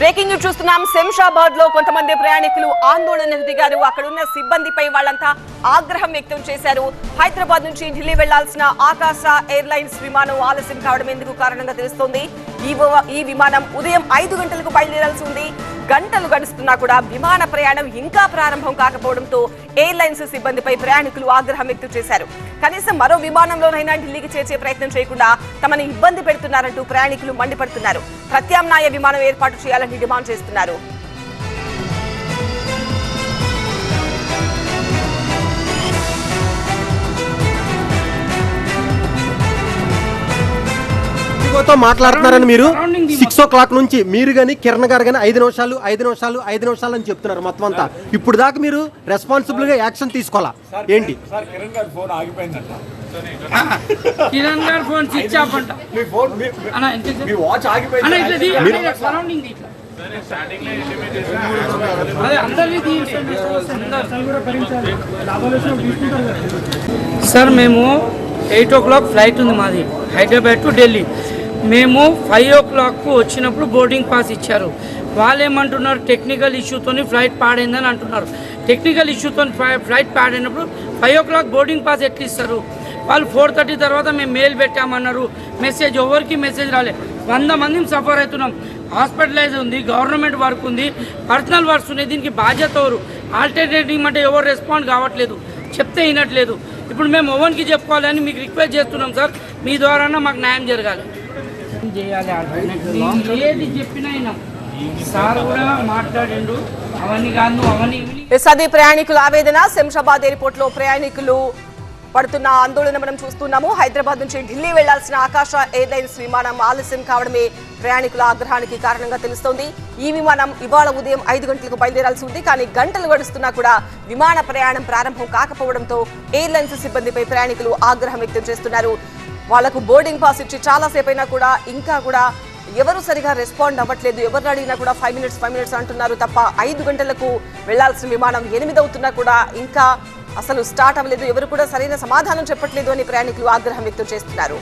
Breaking news చూస్తున్నాం. శంషాబాద్లో కొంతమంది ప్రయాణికులు ఆందోళనకు దిగారు. అక్కడున్న సిబ్బందిపై వాళ్ళంతా ఆగ్రహం వ్యక్తం చేశారు. హైదరాబాద్ నుంచి ఢిల్లీ వెళ్ళాల్సిన ఆకాశ ఎయిర్లైన్స్ విమానం ఆలస్యం కావడం ఎందుకు కారణంగా తెలుస్తోంది. ఈ ఈ విమానం ఉదయం ఐదు గంటలకు బయలుదేరాల్సి ఉంది. గంటలు గడుస్తున్నా కూడా విమాన ప్రయాణం ఇంకా ప్రారంభం కాకపోవడంతో ఎయిర్లైన్స్ సిబ్బందిపై ప్రయాణికులు ఆగ్రహం వ్యక్తం చేశారు. కనీసం మరో విమానంలోనైనా ఢిల్లీకి చేర్చే ప్రయత్నం చేయకుండా తమను ఇబ్బంది పెడుతున్నారంటూ ప్రయాణికులు మండిపడుతున్నారు. ప్రత్యామ్నాయ విమానం ఏర్పాటు చేయాలని డిమాండ్ చేస్తున్నారు. తో మాట్లాడుతున్నారని మీరు సిక్స్ ఓ క్లాక్ నుంచి మీరు గాని కిరణ్ గారు గాని ఐదు నిమిషాలు ఐదు నిమిషాలు ఐదు నిమిషాలు అని చెప్తున్నారు మొత్తం అంతా. ఇప్పుడు దాకా మీరు రెస్పాన్సిబుల్గా యాక్షన్ తీసుకోవాలా? ఏంటి? కిరణ్ గారి ఫోన్ స్విచ్ ఆఫ్ అంట. సార్ మేము ఎయిట్ ఓ క్లాక్ ఫ్లైట్ ఉంది మాది హైదరాబాద్ టు ఢిల్లీ. మేము ఫైవ్ ఓ క్లాక్కు వచ్చినప్పుడు బోర్డింగ్ పాస్ ఇచ్చారు. వాళ్ళు ఏమంటున్నారు టెక్నికల్ ఇష్యూతోని ఫ్లైట్ పాడైందని అంటున్నారు. టెక్నికల్ ఇష్యూతో ఫ్లైట్ పాడైనప్పుడు five o'clock boarding pass ఎట్లా ఇస్తారు వాళ్ళు ఫోర్ థర్టీ తర్వాత మేము మెయిల్ పెట్టామన్నారు. మెసేజ్ ఎవరికి మెసేజ్ రాలే. వంద మందిని సఫర్ అవుతున్నాం. హాస్పిటలైజ్ ఉంది గవర్నమెంట్ వర్క్ ఉంది పర్సనల్ వర్క్స్ ఉన్నాయి. దీనికి బాధ్యత ఎవరు? ఆల్టర్నేటివ్ అంటే ఎవరు రెస్పాండ్ కావట్లేదు. చెప్తే వినట్లేదు. ఇప్పుడు మేము ఓవన్కి చెప్పుకోవాలని మీకు రిక్వెస్ట్ చేస్తున్నాం సార్. మీ ద్వారా మాకు న్యాయం జరగాలి. చేయాలి alternative. ఏది చెప్పినా సార్ కూడా మాట్లాడిండు. అవన్నీ కాదు అవన్నీ ప్రయాణికుల ఆవేదన శంషాబాద్ ఎయిర్పోర్ట్లో ప్రయాణికులు పడుతున్న ఆందోళన మనం చూస్తున్నాము. హైదరాబాద్ నుంచి ఢిల్లీ వెళ్ళాల్సిన ఆకాశ ఎయిర్లైన్స్ విమానం ఆలస్యం కావడమే ప్రయాణికుల ఆగ్రహానికి కారణంగా తెలుస్తోంది. ఈ విమానం ఇవాళ ఉదయం ఐదు గంటలకు బయలుదేరాల్సి ఉంది. కానీ గంటలు గడుస్తున్నా కూడా విమాన ప్రయాణం ప్రారంభం కాకపోవడంతో ఎయిర్లైన్స్ సిబ్బందిపై ప్రయాణికులు ఆగ్రహం వ్యక్తం చేస్తున్నారు. వాళ్ళకు బోర్డింగ్ పాస్ ఇచ్చి చాలా సేపు అయినా కూడా ఇంకా కూడా ఎవరు సరిగా రెస్పాండ్ అవ్వట్లేదు. ఎవరిని అడిగినా కూడా ఫైవ్ మినిట్స్ ఫైవ్ మినిట్స్ అంటున్నారు తప్ప ఐదు గంటలకు వెళ్ళాల్సిన విమానం ఎనిమిది అవుతున్నా కూడా ఇంకా అసలు స్టార్ట్ అవ్వలేదు. ఎవరు కూడా సరైన సమాధానం చెప్పట్లేదు అని ప్రయాణికులు ఆగ్రహం వ్యక్తం చేస్తున్నారు.